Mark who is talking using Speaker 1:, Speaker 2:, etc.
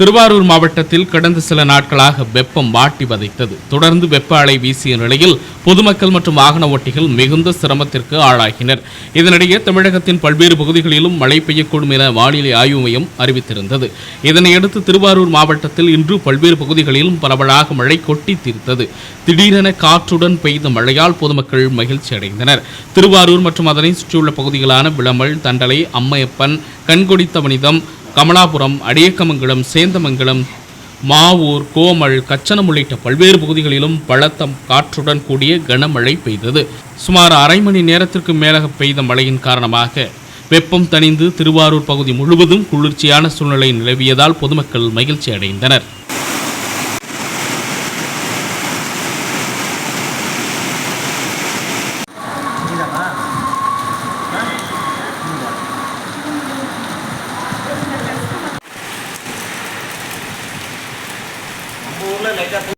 Speaker 1: திருவாரூர் மாவட்டத்தில் கடந்த சில நாட்களாக வெப்பம் மாட்டி வதைத்தது. தொடர்ந்து வெப்ப அலை வீசிய நிலையில் பொதுமக்கள் மற்றும் வாகன ஓட்டிகள் மிகுந்த சிரமத்திற்கு ஆளாகினர். இதனிடையே தமிழகத்தின் பல்வேறு பகுதிகளிலும் மழை பெய்யக்கூடும் என வானிலை ஆய்வு மையம் அறிவித்திருந்தது. இதனையடுத்து திருவாரூர் மாவட்டத்தில் இன்று பல்வேறு பகுதிகளிலும் பரவலாக மழை கொட்டி தீர்த்தது. திடீரென காற்றுடன் பெய்த மழையால் பொதுமக்கள் மகிழ்ச்சி அடைந்தனர். திருவாரூர் மற்றும் அதனை சுற்றியுள்ள பகுதிகளான விளமல் தண்டலை அம்மையப்பன் கண்கொடித்த வனிதம் கமலாபுரம் அடியக்கமங்கலம் சேந்தமங்கலம் மாவூர் கோமல் கச்சனம் உள்ளிட்ட பல்வேறு பகுதிகளிலும் பலத்த காற்றுடன் கூடிய கனமழை பெய்தது. சுமார் அரை மணி நேரத்திற்கு மேலாக பெய்த மழையின் காரணமாக வெப்பம் தணிந்து திருவாரூர் பகுதி முழுவதும் குளிர்ச்சியான சூழ்நிலை நிலவியதால் பொதுமக்கள் மகிழ்ச்சி அடைந்தனர் una mega